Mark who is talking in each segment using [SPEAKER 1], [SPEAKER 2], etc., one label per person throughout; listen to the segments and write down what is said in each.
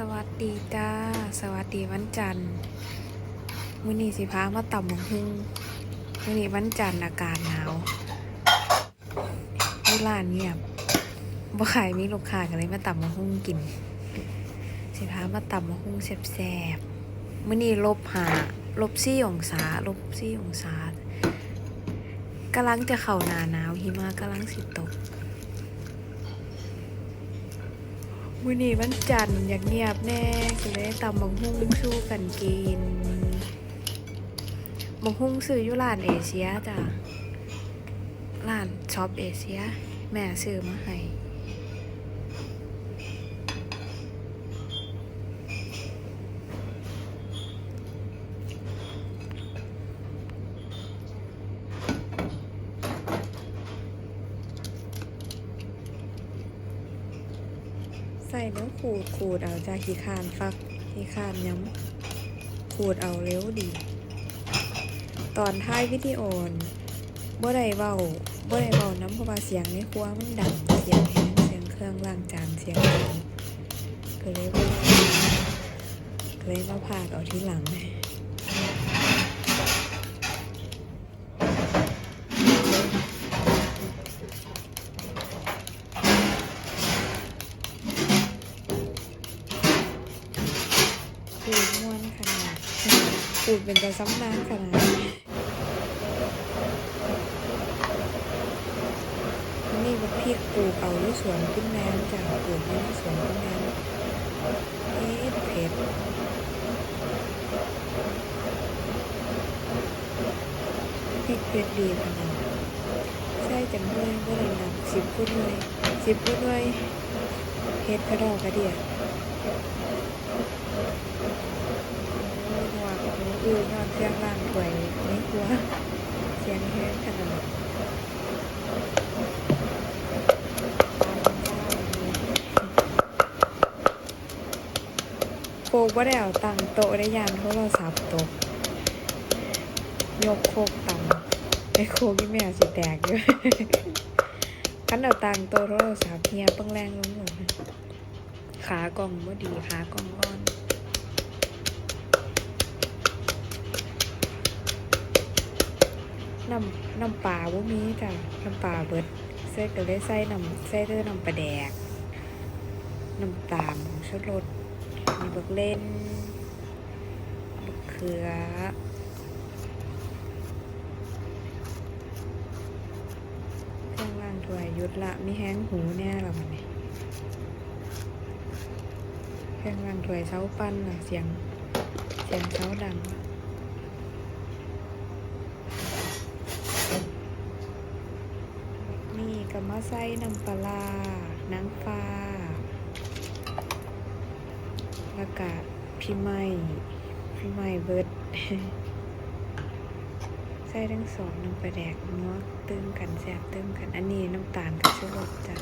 [SPEAKER 1] สวัสดีจ้า สวัสดีวันจันทร์มื้อนี้สิพามาต่ำหมกฮึ่งมื้อนี้วันจันทร์อากาศหนาวที่ร้านเงียบบ่ขายมีลูกค้ากันเลยมาต่ำหมกฮึ่งกิน สิพามาต่ำหมกฮึ่งแซ่บๆมื้อนี้ลบหาลบซี่องศาลบซี่องศากำลังจะเข้าหนาหนาวหิมะกำลังสิตก มื้อนี้วันจันทร์อยากเงียบแน่ก็เลยตำบังหุ้งชู้กันกินบังหุ้งซื้ออยู่ร้านเอเชียจ้ะร้านช็อปเอเชีย แม่ซื้อมาให้ ใส่เนื้อขูดขูดเอาจากขี้คานฟักขี้คานย้ำขูดเอาเร็วดี ตอนท้ายวิดีโอน่บ่ได้เบาบ่ได้เบาน้ำเพราะว่าเสียงในครัวมันดังเสียงแห้งเสียงเครื่องล้างจานเสียงดังก็เลยว่าก็เลยมาพากเอาที่หลัง ขูดเป็นตัวซ้ำน้ำขนาดนี่บักพริกปลูกเอาที่สวนขึ้นแมนจากปลูกที่สวนขึ้นแมนเอ๊ะเผ็ดพริกเผ็ดดีขนาดใช่จังเลยก็เลยนำสิบพูดเลยสิบพูดเลยเผ็ดกระดอกกระเดีย หั วกับหนูอื่นอนเครื่องล่างถวยไม่กลัวเสียงแห้งขนาดโคกว่าได้เอาตังโต๊ะได้ยานโทรศัพท์ตกยกโคกตังไอ้โคกที่แม่สิแตกอยู่คันเอาตังโต๊ะโทรศัพท์เฮียเปังแรงลงหมดขากล่องบ่าดีขากล่องอ่อน น้ำน้ำปลาบ่มีจ้ะน้ำปลาเบิดใส่ก็เลยใส่น้ำใส่เด้อน้ำปลาแดก น้ำตาลชูรสมีบักเล่นบักเขือเครื่องล่างถ้วยยุดละมีแห้งหูแน่ละมันนี่เครื่องล่างถ้วยเสาปั้นล่ะเสียงเสียงเสาดัง นี่ กับมาใส่น้ำปลาน้ำฟ้า แล้วก็พี่ไม้พี่ไม้เบิร์ดใส่ทั้งสองน้ำปลาแดกเนาะตึงกันแซ่บตึงกัน อันนี้น้ำตาลกับชูรสจ้ะ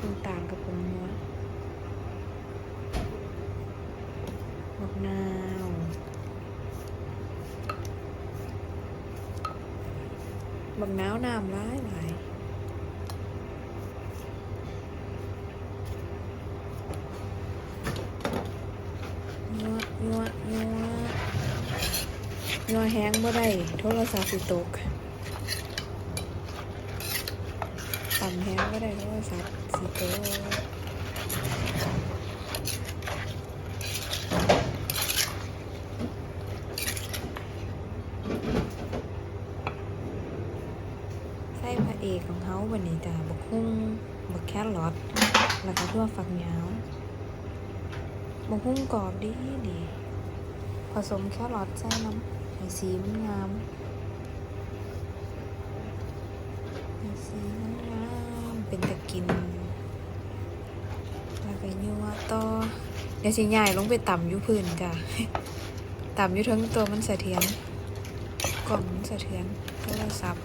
[SPEAKER 1] น้ำตาลกับผงนัวมะนาว บักนาวน้ำร้ายหลายยัวยัวยัวยัวแห้งบ่ได้โทรศัพท์สิตกต่ำแห้งบ่ได้โทรศัพท์สิตกใส่พระเอกของเขา วันนี้จ้ะบักฮุ่งบักแครอทแล้วก็ทั่วฝักยาวบักฮุ่งกรอบดีดีผสมแครอทใส่น้ำให้สีมันงามให้สีมันงามเป็นตะกิน แล้วก็ยัวต่อเดี๋ยวสิใหญ่ลงไปต่ำยู่พื้นจ้ะต่ำยู่ทั้งตัวมันสะเทือนกล่องมันสะเทือนโทรศัพท์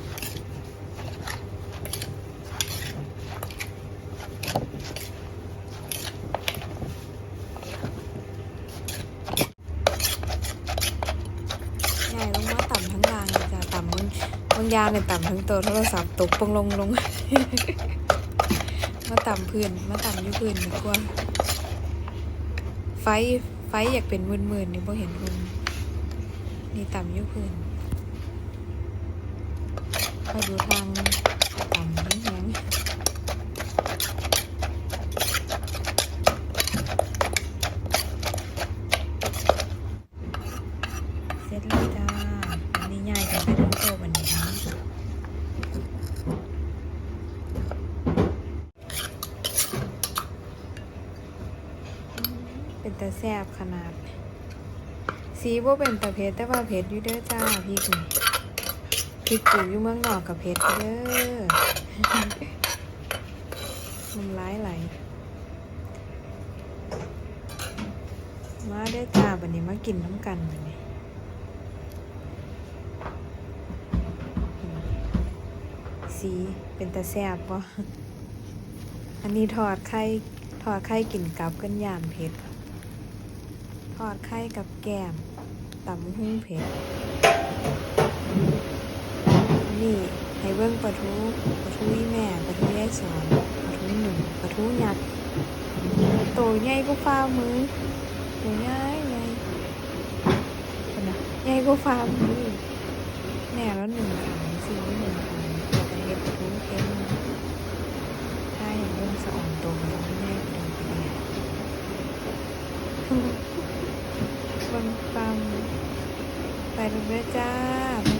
[SPEAKER 1] ใหญ่ลงมาต่ำทั้งรางเลยจ้ะต่ำางยาเนี่ยต่ำทั้งตัวโทรศัพท์ตกปงลงลง มาต่ำพื้นมาต่ำอยู่พื้นดีกว่า ไฟไฟอยากเป็นหมื่นๆนี่พอเห็นคนนี่ต่ำอยู่พื้นมาดูทางต่ำนิดนึงๆเสร็จแล้วจ้าอันนี้ง่ายกันไปทั้งโตะวันนี้นะ เป็นตาแซบขนาด สีว่าเป็นตาเพชรแต่ว่าเพชรอยู่เด้อจ้าพริกนี่พริกปลูกอยู่เมืองนอกกับเพชรเด้อมันร้ายไหลมาเด้อจ้าบันนี้มากินน้ำกันบันนี้สีเป็นตาแซบปะอันนี้ถอดไข่ถอดไข่กินกับกันยามเพชร ทอดไข่กับแกล้มตำหุ้งเผ็ดนี่ให้เบิ้งปลาทูปลาทูอีแม่ปลาทูยายสอนปลาทูหนึ่งปลาทูยักษ์โตใหญ่ก็ฟ้ามือโตใหญ่ใหญ่คนนะใหญ่ก็ฟ้ามือแม่แล้วหนึ่งขันซีหนึ่งขันแล้วก็เฮ็ดปลาทูเค็มถ้าเห็นเบิ้งสะอ่อนโตแล้วแม่ไปดูไปเนี่ย บนฟังไปดูด้วยจ้า